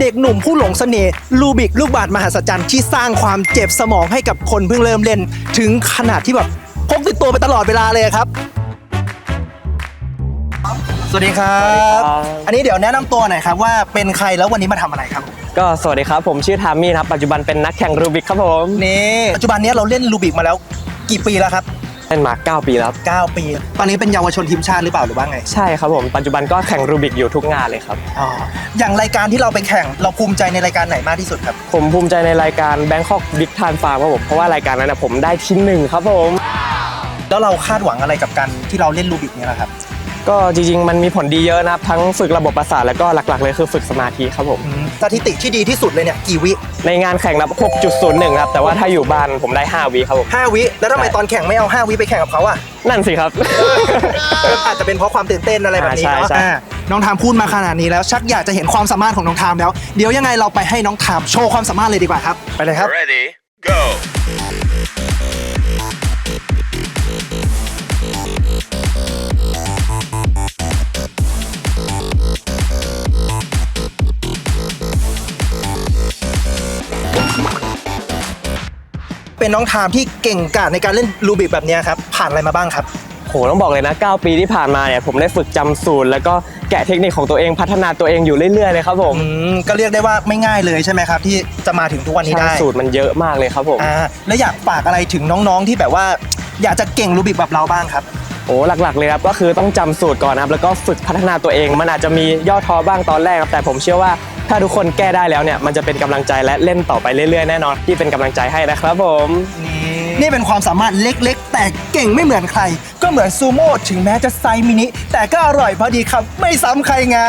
เด็กหนุ่มผู้หลงเสน่ห์ลูบิกลูกบาศก์มหัศจรรย์ที่สร้างความเจ็บสมองให้กับคนเพิ่งเริ่มเล่น ถึงขนาดที่แบบพกติดตัวไปตลอดเวลาเลยครับ สวัสดีครับ อันนี้เดี๋ยวแนะนำตัวหน่อยครับว่าเป็นใครแล้ววันนี้มาทำอะไรครับ ก็สวัสดีครับ ผมชื่อทามมี่นะครับ ปัจจุบันเป็นนักแข่งรูบิกครับผม นี่ปัจจุบันนี้เราเล่นลูบิกมาแล้วกี่ปีแล้วครับ เล่นมา 9 ปีแล้วครับ9 ปี ตอนนี้เป็นเยาวชนทีมชาติหรือเปล่าหรือว่าไงใช่ครับผมปัจจุบันก็แข่งรูบิกอยู่ทุกงานเลยครับ อ๋ออย่างรายการที่เราไปแข่งเราภูมิใจในรายการไหนมากที่สุดครับ ผมภูมิใจในรายการ Bangkok Big Time Farm ครับผมเพราะว่ารายการนั้นนะผมได้ที่หนึ่งครับผม แล้วเราคาดหวังอะไรกับการที่เราเล่นลูบิกเนี่ยนะครับ ก็จริงๆ มันมีผลดีเยอะนะครับ ทั้งฝึกระบบประสาทแล้วก็หลักๆ เลยคือฝึกสมาธิครับผมอืมสถิติที่ดีที่สุดเลยเนี่ยกี่วิในงานแข่งนับ 6.01 ครับ แต่ว่าถ้าอยู่บ้านผมได้ 5 วิครับผม 5 วิแล้วทำไมใช่ตอนแข่งไม่เอา 5 วิไปแข่งกับเขาอะ นั่นสิครับ อาจจะเป็นเพราะความตื่นเต้นอะไรแบบนี้อ่าเนาะใช่ใช่ อ่าน้องทามพูดมาขนาดนี้แล้วชักอยากจะเห็นความสามารถของน้องทามแล้ว เดี๋ยวยังไงเราไปให้น้องทามโชว์ความสามารถเลยดีกว่าครับ ไปเลยครับ Ready, go. เป็นน้องทามที่เก่งกาจในการเล่นลูบิกแบบเนี้ยครับ ผ่านอะไรมาบ้างครับ โหต้องบอกเลยนะ 9 ปีที่ผ่านมาเนี่ยผมได้ฝึกจำสูตร แล้วก็แกะเทคนิคของตัวเองพัฒนาตัวเองอยู่เรื่อยๆเลยครับผมอืมก็เรียกได้ว่าไม่ง่ายเลยใช่ไหมครับ ที่จะมาถึงทุกวันนี้ใช่ได้สูตรมันเยอะมากเลยครับผม อ่าแล้วอยากฝากอะไรถึงน้องๆที่แบบว่า อยากจะเก่งลูบิกแบบเราบ้างครับ โอ้หลักๆเลยครับก็คือต้องจำสูตรก่อนนะครับแล้วก็ฝึกพัฒนาตัวเอง มันอาจจะมีย่อท้อบ้างตอนแรกครับแต่ผมเชื่อว่า ถ้าทุกคนแก้ได้แล้วเนี่ยมันจะเป็นกำลังใจและเล่นต่อไปเรื่อยๆแน่นอนที่เป็นกำลังใจให้นะครับผมนี่เป็นความสามารถเล็กๆ แต่เก่งไม่เหมือนใคร ก็เหมือนซูโม่ถึงแม้จะไซมินิ แต่ก็อร่อยพอดีครับ ไม่ซ้ำใครไง